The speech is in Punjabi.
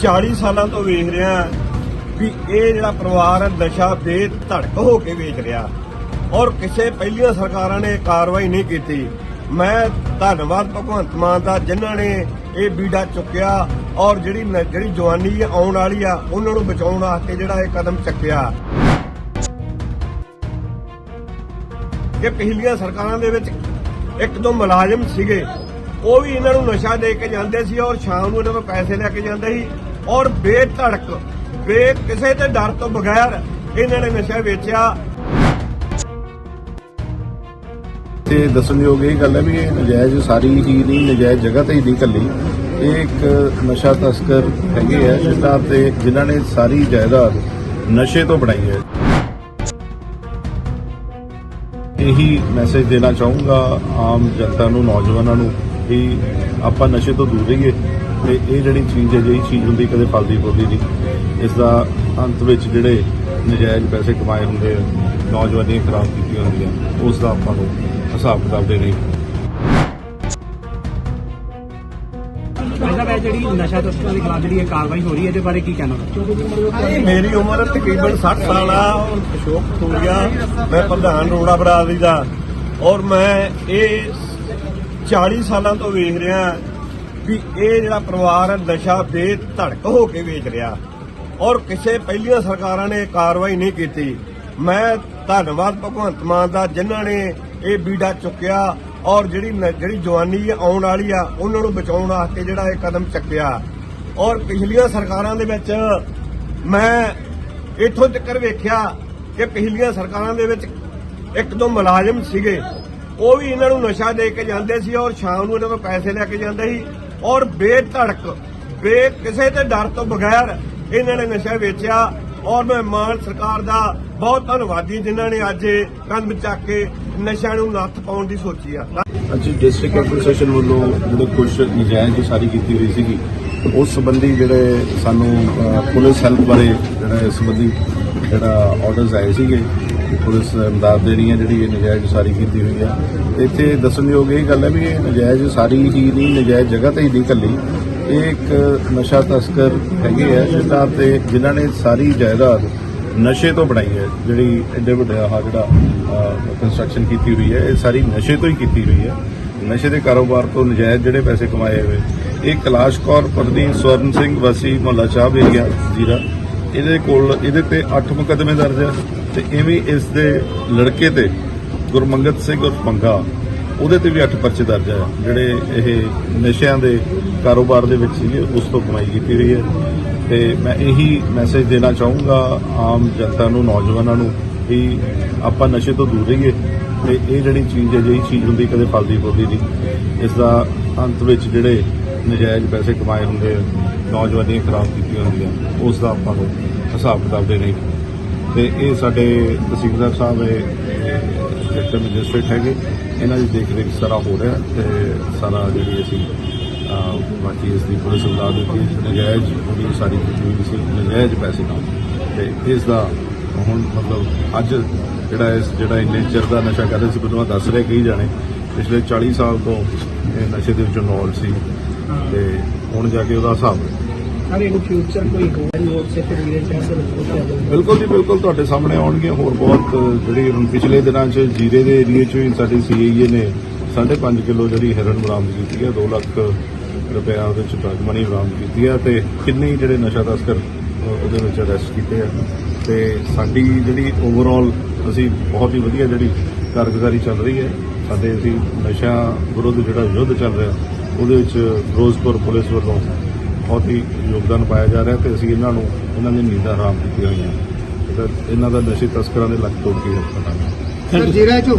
40 ਸਾਲਾਂ ਤੋਂ ਵੇਖ ਰਿਹਾ ਵੀ ਇਹ ਜਿਹੜਾ ਪਰਿਵਾਰ ਨਸ਼ਾ ਨਸ਼ਾ ਬੇਧੜਕ ਹੋ ਕੇ ਵੇਚ ਰਿਹਾ। ਔਰ ਕਿਸੇ ਪਹਿਲੀਆਂ ਸਰਕਾਰਾਂ ਨੇ ਕਾਰਵਾਈ ਨਹੀਂ ਕੀਤੀ। ਮੈਂ ਧੰਨਵਾਦ ਭਗਵੰਤ ਮਾਨ ਦਾ, ਜਿਨ੍ਹਾਂ ਨੇ ਇਹ ਬੀੜਾ ਚੁੱਕਿਆ ਔਰ ਜਿਹੜੀ ਜਿਹੜੀ ਜਵਾਨੀ ਆਉਣ ਵਾਲੀ ਆ, ਉਹਨਾਂ ਨੂੰ ਬਚਾਉਣ ਵਾਸਤੇ ਜਿਹੜਾ ਇਹ ਕਦਮ ਚੱਕਿਆ। ਕਿ ਪਿਛਲੀਆਂ ਸਰਕਾਰਾਂ ਦੇ ਵਿੱਚ ਇੱਕ ਦੋ ਮੁਲਾਜ਼ਮ ਸੀਗੇ, ਉਹ ਵੀ ਇਹਨਾਂ ਨੂੰ ਨਸ਼ਾ ਦੇ ਕੇ ਜਾਂਦੇ ਸੀ ਔਰ ਸ਼ਾਮ ਨੂੰ ਇਹਨਾਂ ਤੋਂ ਪੈਸੇ ਲੈ ਕੇ ਜਾਂਦੇ ਸੀ। ਔਰ ਬੇਧੜਕ, ਬੇ ਕਿਸੇ ਦੇ ਡਰ ਤੋਂ ਬਗੈਰ ਇਹਨਾਂ ਨੇ ਨਸ਼ਾ ਵੇਚਿਆ। ਤੇ ਦੱਸਣਯੋਗ ਇਹ ਗੱਲ ਹੈ ਵੀ ਇਹ ਨਜਾਇਜ਼ ਸਾਰੀ ਹੀ ਨਹੀਂ, ਨਜਾਇਜ਼ ਜਗ੍ਹਾ ਤੇ ਹੀ ਨਹੀਂ ਕੱਲੀ ਇਹ ਇੱਕ ਨਸ਼ਾ ਤਸਕਰ ਹੈਗੇ ਆ ਜਿਨ੍ਹਾਂ ਤੇ ਜਿਨ੍ਹਾਂ ਨੇ ਸਾਰੀ ਜਾਇਦਾਦ ਨਸ਼ੇ ਤੋਂ ਬਣਾਈ ਹੈ। ਇਹੀ ਮੈਸੇਜ ਦੇਣਾ ਚਾਹੂੰਗਾ ਆਮ ਜਨਤਾ ਨੂੰ, ਨੌਜਵਾਨਾਂ ਨੂੰ ਕਿ ਆਪਾਂ ਨਸ਼ੇ ਤੋਂ ਦੂਰ ਰਹੀਏ। ਤੇ ਇਹ ਜਿਹੜੀ ਚੀਜ਼ ਹੈ ਜਿਹੜੀ ਚੀਜ਼ ਹੁੰਦੀ ਕਦੇ ਫਲਦੀ ਫੁੱਲਦੀ ਨਹੀਂ। ਇਸ ਦਾ ਅੰਤ ਵਿੱਚ ਜਿਹੜੇ ਨਜਾਇਜ਼ ਪੈਸੇ ਕਮਾਏ ਹੁੰਦੇ ਆ ਨੌਜਵਾਨੀਆਂ ਖਰਾਬ ਕੀਤੀਆਂ ਹੁੰਦੀਆਂ ਉਸ ਦਾ ਆਪਾਂ ਨੂੰ ਹਿਸਾਬ ਕਿਤਾਬ ਦੇ ਨਹੀਂ ਜਿਹੜੀ ਨਸ਼ਾ ਤਸਕਰਾਂ ਦੇ ਖਿਲਾਫ ਜਿਹੜੀ ਇਹ ਕਾਰਵਾਈ ਹੋ ਰਹੀ ਹੈ ਇਹਦੇ ਬਾਰੇ ਕੀ ਕਹਿਣਾ? ਮੇਰੀ ਉਮਰ ਤਕਰੀਬਨ 60 ਸਾਲ ਆ ਅਸ਼ੋਕ ਖੂਰੀਆ ਮੈਂ ਪ੍ਰਧਾਨ ਰੋੜਾ ਬਰਾਦਰੀ ਦਾ। ਔਰ ਮੈਂ ਇਹ 40 ਸਾਲਾਂ ਤੋਂ ਵੇਖ ਰਿਹਾ ਵੀ ਇਹ ਜਿਹੜਾ ਪਰਿਵਾਰ ਨਸ਼ਾ ਨਸ਼ਾ ਬੇਧੜਕ ਹੋ ਕੇ ਵੇਚ ਰਿਹਾ। ਔਰ ਕਿਸੇ ਪਹਿਲੀਆਂ ਸਰਕਾਰਾਂ ਨੇ ਕਾਰਵਾਈ ਨਹੀਂ ਕੀਤੀ। ਮੈਂ ਧੰਨਵਾਦ ਭਗਵੰਤ ਮਾਨ ਦਾ, ਜਿਨ੍ਹਾਂ ਨੇ ਇਹ ਬੀੜਾ ਚੁੱਕਿਆ ਔਰ ਜਿਹੜੀ ਜਿਹੜੀ ਜਵਾਨੀ ਆਉਣ ਵਾਲੀ ਆ, ਉਹਨਾਂ ਨੂੰ ਬਚਾਉਣ ਵਾਸਤੇ ਜਿਹੜਾ ਇਹ ਕਦਮ ਚੱਕਿਆ। ਔਰ ਪਿਛਲੀਆਂ ਸਰਕਾਰਾਂ ਦੇ ਵਿੱਚ ਮੈਂ ਇਥੋਂ ਤੱਕ ਵੇਖਿਆ ਕਿ ਪਿਛਲੀਆਂ ਸਰਕਾਰਾਂ ਦੇ ਵਿੱਚ ਇੱਕ ਦੋ ਮੁਲਾਜ਼ਮ ਸੀਗੇ। ਉਹ ਵੀ ਇਹਨਾਂ ਨੂੰ ਨਸ਼ਾ ਦੇ ਕੇ ਜਾਂਦੇ ਸੀ ਔਰ ਸ਼ਾਮ ਨੂੰ ਇਹਨਾਂ ਤੋਂ ਪੈਸੇ ਲੈ ਕੇ ਜਾਂਦੇ ਸੀ। ਔਰ ਬੇਧੜਕ, ਬੇ ਕਿਸੇ ਦੇ ਡਰ ਤੋਂ ਬਗੈਰ ਇਹਨਾਂ ਨੇ ਨਸ਼ਾ ਵੇਚਿਆ। ਔਰ ਮੈਂ ਮਾਨ ਸਰਕਾਰ ਦਾ ਬਹੁਤ ਧੰਨਵਾਦੀ ਜਿਨ੍ਹਾਂ ਨੇ ਅੱਜ ਇਹ ਕਦਮ ਚੱਕ ਕੇ ਨਸ਼ਿਆਂ ਨੂੰ ਨੱਥ ਪਾਉਣ ਦੀ ਸੋਚੀ ਆ। ਅੱਜ ਡਿਸਟ੍ਰਿਕਟ ਐਡਮਿਨਿਸਟ੍ਰੇਸ਼ਨ ਵੱਲੋਂ ਜਿਹੜੇ ਕੁਝ ਨਜਾਇਜ਼ ਸਾਰੀ ਕੀਤੀ ਹੋਈ ਸੀਗੀ, ਉਸ ਸੰਬੰਧੀ ਜਿਹੜੇ ਸਾਨੂੰ ਪੁਲਿਸ ਹੈਲਪ ਬਾਰੇ ਜਿਹੜਾ ਇਸ ਸੰਬੰਧੀ ਜਿਹੜਾ ਆਰਡਰਸ ਆਏ ਸੀਗੇ ਕਿ ਪੁਲਿਸ ਇਮਦਾਦ ਦੇਣੀ ਹੈ ਜਿਹੜੀ ਇਹ ਨਜਾਇਜ਼ ਸਾਰੀ ਕੀਤੀ ਹੋਈ ਹੈ ਇੱਥੇ ਦੱਸਣਯੋਗ ਇਹ ਗੱਲ ਹੈ ਵੀ ਇਹ ਨਜਾਇਜ਼ ਸਾਰੀ ਹੀ ਨਹੀਂ, ਨਜਾਇਜ਼ ਜਗ੍ਹਾ ਤੇ ਹੀ ਨਹੀਂ ਕੱਲੀ ਇਹ ਇੱਕ ਨਸ਼ਾ ਤਸਕਰ ਹੈਗੇ ਆ ਜਿਹਨਾਂ ਤੇ ਜਿਨ੍ਹਾਂ ਨੇ ਸਾਰੀ ਜਾਇਦਾਦ ਨਸ਼ੇ ਤੋਂ ਬਣਾਈ ਹੈ। ਜਿਹੜੀ ਐਡੇ ਵੱਡਾ ਆਹ ਜਿਹੜਾ ਕੰਸਟਰਕਸ਼ਨ ਕੀਤੀ ਹੋਈ ਹੈ, ਇਹ ਸਾਰੀ ਨਸ਼ੇ ਤੋਂ ਹੀ ਕੀਤੀ ਹੋਈ ਹੈ। ਨਸ਼ੇ ਦੇ ਕਾਰੋਬਾਰ ਤੋਂ ਨਜਾਇਜ਼ ਜਿਹੜੇ ਪੈਸੇ ਕਮਾਏ ਹੋਏ। ਇਹ ਕੈਲਾਸ਼ ਕੌਰ ਪਤਨੀ ਸਵਰਨ ਸਿੰਘ ਵਾਸੀ, ਮੁਹੱਲਾ ਚਾਹ ਏਰੀਆ ਜੀਰਾ। ਇਹਦੇ ਕੋਲ, ਇਹਦੇ ਤੇ 8 ਮੁਕੱਦਮੇ ਦਰਜ ਹੈ ਤੇ ਇਵੇਂ ਇਸ ਦੇ ਲੜਕੇ ਤੇ ਗੁਰਮੰਗਤ ਸਿੰਘ ਉਰਫ ਪੰਗਾ, ਉਹਦੇ ਤੇ ਵੀ 8 ਪਰਚੇ ਦਰਜ ਆ, ਜਿਹੜੇ ਇਹ ਨਸ਼ਿਆਂ ਦੇ ਕਾਰੋਬਾਰ ਦੇ ਵਿੱਚ ਸੀਗੇ, ਉਸ ਤੋਂ ਕਮਾਈ ਕੀਤੀ ਹੋਈ ਹੈ। ਤੇ ਮੈਂ ਇਹੀ ਮੈਸੇਜ ਦੇਣਾ ਚਾਹੂੰਗਾ ਆਮ ਜਨਤਾ ਨੂੰ, ਨੌਜਵਾਨਾਂ ਨੂੰ ਵੀ ਆਪਾਂ ਨਸ਼ੇ ਤੋਂ ਦੂਰ ਰਹੀਏ ਤੇ ਇਹ ਜਿਹੜੀ ਚੀਜ਼ ਹੈ ਜਿਹੜੀ ਚੀਜ਼ ਹੁੰਦੀ ਕਦੇ ਫਲਦੀ ਫੁੱਲਦੀ ਨਹੀਂ। ਇਸ ਦਾ ਅੰਤ ਵਿੱਚ ਜਿਹੜੇ ਨਜਾਇਜ਼ ਪੈਸੇ ਕਮਾਏ ਹੁੰਦੇ ਨੌਜਵਾਨੀਆਂ ਖਰਾਬ ਕੀਤੀਆਂ ਹੁੰਦੀਆਂ, ਉਸ ਦਾ ਆਪਾਂ ਨੂੰ ਹਿਸਾਬ ਕਿਤਾਬ ਦੇ ਨਹੀਂ ਤੇ ਇਹ ਸਾਡੇ ਤਹਿਸੀਲਦਾਰ ਸਾਹਿਬ ਇਹ ਡਿਪਟੀ ਮੈਜਿਸਟ੍ਰੇਟ ਹੈਗੇ। ਇਹਨਾਂ ਦੀ ਦੇਖ ਰੇਖ ਸਾਰਾ ਹੋ ਰਿਹਾ ਤੇ ਸਾਰਾ ਜਿਹੜੀ ਅਸੀਂ ਬਾਕੀ ਇਸ ਦੀ ਪੁਲਿਸ ਇਮਦਾਦ ਦਿੱਤੀ ਨਜਾਇਜ਼ ਉਹਦੀ ਸਾਰੀ ਕੀਤੀ ਸੀ, ਨਜਾਇਜ਼ ਪੈਸੇ ਨਾਲ। ਤੇ ਇਸ ਦਾ ਹੁਣ ਮਤਲਬ ਅੱਜ ਜਿਹੜਾ ਇਸ, ਜਿਹੜਾ ਇੰਨੇ ਚਿਰ ਦਾ ਨਸ਼ਾ ਕਰਦੇ ਸੀ, ਮੈਨੂੰ ਆਹ ਦੱਸ ਰਹੇ ਕਈ ਜਾਣੇ। ਪਿਛਲੇ 40 ਸਾਲ ਤੋਂ ਇਹ ਨਸ਼ੇ ਦੇ ਵਿੱਚ ਇਨਵੋਲਵ ਸੀ। ਤੇ ਹੁਣ ਜਾ ਕੇ ਉਹਦਾ ਹਿਸਾਬ ਸਰ ਇਹਨੂੰ ਫਿਊਚਰ ਕੋਈ ਹੋਰ ਹੋਰ ਸਿੱਖ ਵੀਰੇ ਚਾਹੇ ਬਿਲਕੁਲ ਜੀ, ਬਿਲਕੁਲ ਤੁਹਾਡੇ ਸਾਹਮਣੇ ਆਉਣਗੇ ਹੋਰ ਬਹੁਤ, ਜਿਹੜੀ ਹੁਣ ਪਿਛਲੇ ਦਿਨਾਂ 'ਚ ਜੀਰੇ ਦੇ ਏਰੀਏ 'ਚ ਵੀ ਸਾਡੀ ਸੀਆਈਏ ਨੇ 5.5 ਕਿਲੋ ਜਿਹੜੀ ਹੈਰਨ ਬਰਾਮਦ ਕੀਤੀ ਹੈ 2 ਲੱਖ ਰੁਪਇਆ ਉਹਦੇ 'ਚ ਡਰਗ ਮਨੀ ਬਰਾਮਦ ਕੀਤੀ ਹੈ ਤੇ ਕਿੰਨੇ ਜਿਹੜੇ ਨਸ਼ਾ ਤਸਕਰ ਉਹਦੇ ਵਿੱਚ ਅਰੈਸਟ ਕੀਤੇ ਆ। ਤੇ ਸਾਡੀ ਜਿਹੜੀ ਓਵਰਆਲ ਅਸੀਂ ਬਹੁਤ ਹੀ ਵਧੀਆ ਜਿਹੜੀ ਕਾਰਗੁਜ਼ਾਰੀ ਚੱਲ ਰਹੀ ਹੈ। ਸਾਡੇ ਅਸੀਂ ਨਸ਼ਾ ਵਿਰੁੱਧ ਜਿਹੜਾ ਯੁੱਧ ਚੱਲ ਰਿਹਾ, ਉਹਦੇ ਵਿੱਚ ਫਿਰੋਜ਼ਪੁਰ ਪੁਲਿਸ ਵੱਲੋਂ ਬਹੁਤ ਹੀ ਯੋਗਦਾਨ ਪਾਇਆ ਜਾ ਰਿਹਾ ਤੇ ਅਸੀਂ ਇਹਨਾਂ ਨੂੰ ਇਹਨਾਂ ਦੀ ਨੀਂਦਾਂ ਹਰਾਮ ਕੀਤੀਆਂ ਹੋਈਆਂ। ਤੇ ਇਹਨਾਂ ਦਾ ਨਸ਼ੇ ਤਸਕਰਾਂ ਦੇ ਲੱਕ ਤੋੜ ਕੇ ਰੱਖਣਾ ਸਰ ਜਿਹੜਾ ਚ